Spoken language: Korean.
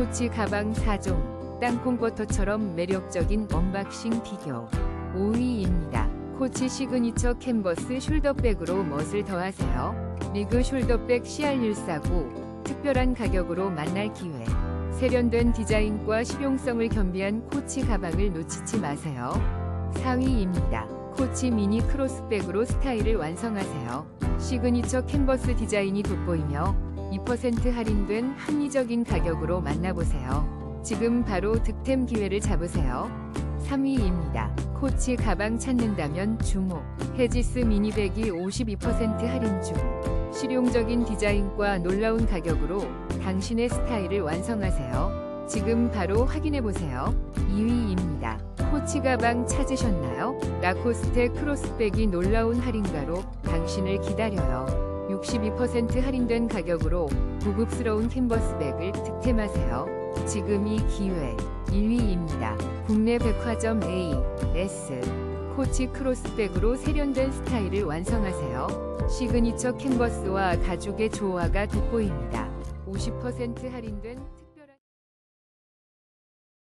코치 가방 4종, 땅콩버터처럼 매력적인 언박싱 비교. 5위입니다. 코치 시그니처 캔버스 숄더백으로 멋을 더하세요. 리그 숄더백 CR149, 특별한 가격으로 만날 기회. 세련된 디자인과 실용성을 겸비한 코치 가방을 놓치지 마세요. 4위입니다. 코치 미니 크로스백으로 스타일을 완성하세요. 시그니처 캔버스 디자인이 돋보이며 2% 할인된 합리적인 가격으로 만나보세요. 지금 바로 득템 기회를 잡으세요. 3위입니다. 코치 가방 찾는다면 주목. 헤지스 미니백이 52% 할인 중. 실용적인 디자인과 놀라운 가격으로 당신의 스타일을 완성하세요. 지금 바로 확인해 보세요. 2위입니다. 코치 가방 찾으셨나요? 라코스테 크로스백이 놀라운 할인가로 당신을 기다려요. 62% 할인된 가격으로 고급스러운 캔버스백을 득템하세요. 지금이 기회. 1위입니다. 국내 백화점 A, S, 코치 크로스백으로 세련된 스타일을 완성하세요. 시그니처 캔버스와 가죽의 조화가 돋보입니다. 50% 할인된 특-